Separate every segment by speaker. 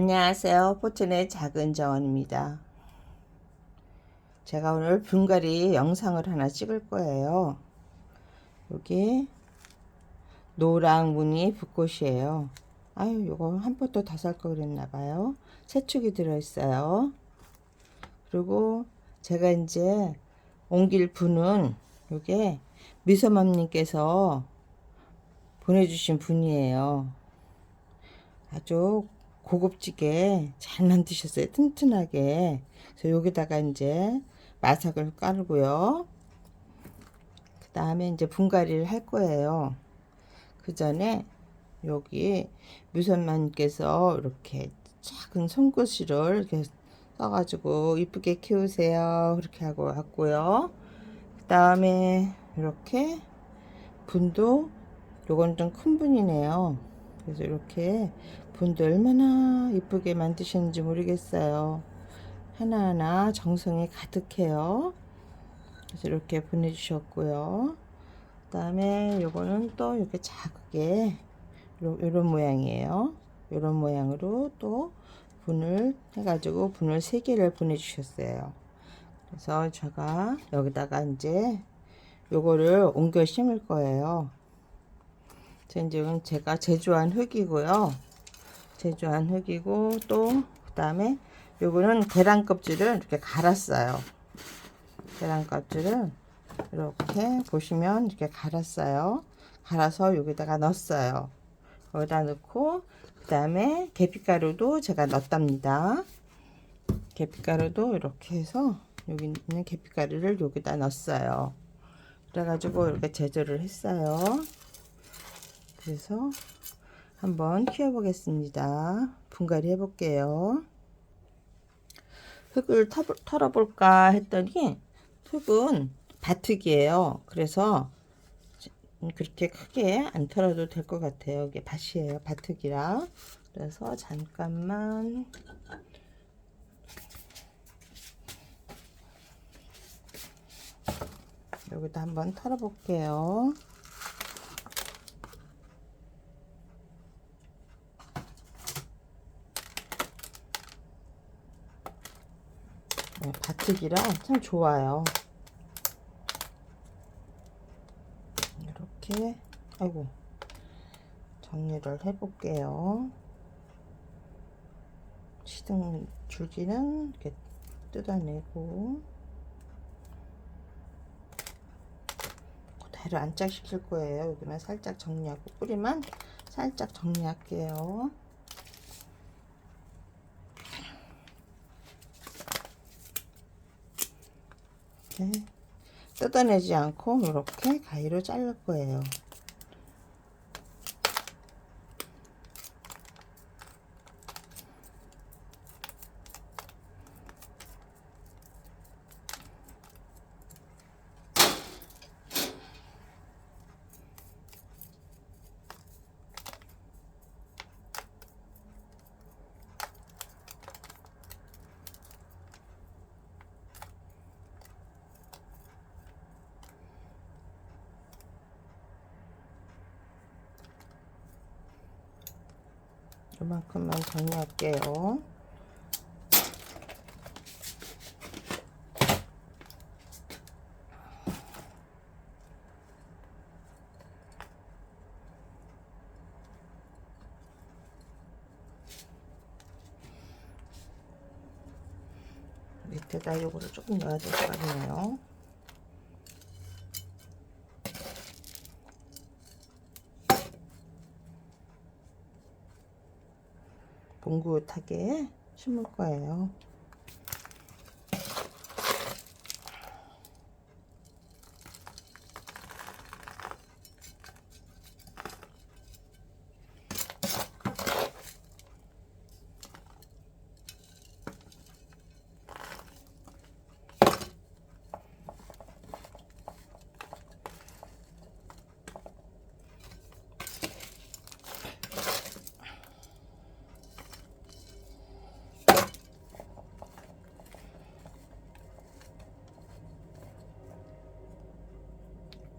Speaker 1: 안녕하세요. 포천의 작은 정원입니다. 제가 오늘 분갈이 영상을 하나 찍을 거예요. 여기 노랑 무늬 붓꽃이에요. 아유, 이거 한 포도 거 그랬나 봐요. 세축이 들어있어요. 그리고 제가 이제 옮길 분은 이게 미소맘님께서 보내주신 분이에요. 아주 고급지게 잘 만드셨어요. 튼튼하게. 그래서 여기다가 이제 마삭을 깔고요. 그 다음에 이제 분갈이를 할 거예요. 그 전에 여기 무선만께서 이렇게 작은 손글씨를 이렇게 써가지고 이쁘게 키우세요. 그렇게 하고 왔고요. 그 다음에 이렇게 분도 요건 좀 큰 분이네요. 그래서 이렇게 분도 얼마나 이쁘게 만드셨는지 모르겠어요. 하나하나 정성이 가득해요. 그래서 이렇게 보내주셨고요. 그 다음에 요거는 또 이렇게 작게 요, 요런 모양이에요. 요런 모양으로 또 분을 해가지고 분을 세 개를 보내주셨어요. 그래서 제가 여기다가 이제 요거를 옮겨 심을 거예요. 이제 제가 제조한 흙이고요. 제조한 흙이고 또 그다음에 요거는 계란 껍질을 이렇게 갈았어요. 계란 껍질을 이렇게 보시면 이렇게 갈았어요. 갈아서 여기다가 넣었어요. 거기다 넣고 그다음에 계피가루도 제가 넣었답니다. 계피가루도 이렇게 해서 여기 있는 계피가루를 여기다 넣었어요. 그래가지고 이렇게 제조를 했어요. 그래서 한번 키워보겠습니다. 분갈이 해볼게요. 흙을 터, 털어볼까 했더니 흙은 바특이에요. 그래서 그렇게 크게 안 털어도 될 것 같아요. 이게 밭이에요. 바특이라. 그래서 잠깐만 여기다 한번 털어볼게요. 바특이라 참 좋아요. 이렇게 아이고 정리를 해볼게요. 시든 줄기는 이렇게 뜯어내고 그대로 안짝시킬 거예요. 여기만 살짝 정리하고 뿌리만 살짝 정리할게요. 이렇게 뜯어내지 않고 이렇게 가위로 자를 거예요. 이만큼만 정리할게요. 밑에다 요거를 조금 넣어야 될 것 같네요. 봉긋하게 심을 거예요.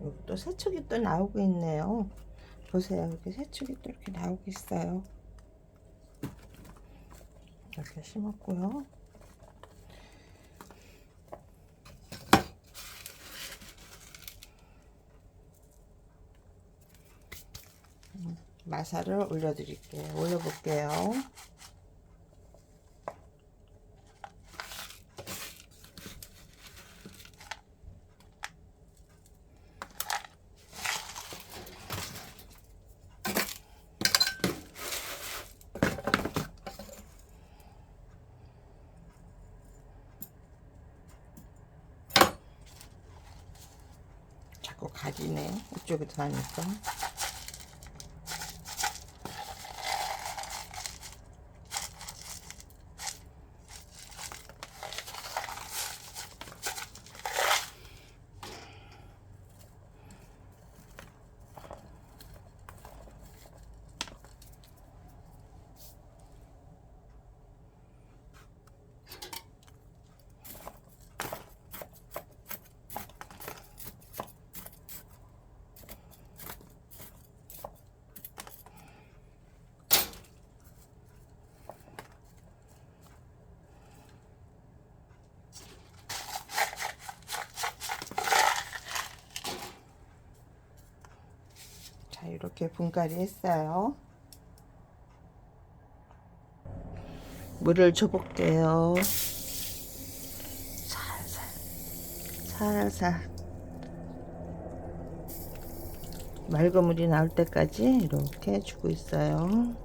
Speaker 1: 여기 또 새축이 또 나오고 있네요. 보세요. 이렇게 새축이 또 이렇게 나오고 있어요. 이렇게 심었고요. 음, 마사를 올려드릴게요. 올려볼게요. 자꾸 가리네. 이쪽에서 하니까. 자, 이렇게 분갈이 했어요. 물을 줘볼게요. 살살, 살살. 맑은 물이 나올 때까지 이렇게 주고 있어요.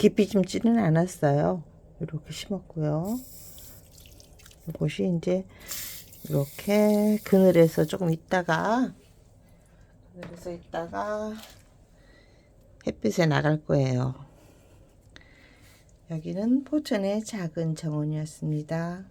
Speaker 1: 깊이 심지는 않았어요. 이렇게 심었고요. 이것이 이제 이렇게 그늘에서 조금 있다가 그늘에서 있다가 햇빛에 나갈 거예요. 여기는 포천의 작은 정원이었습니다.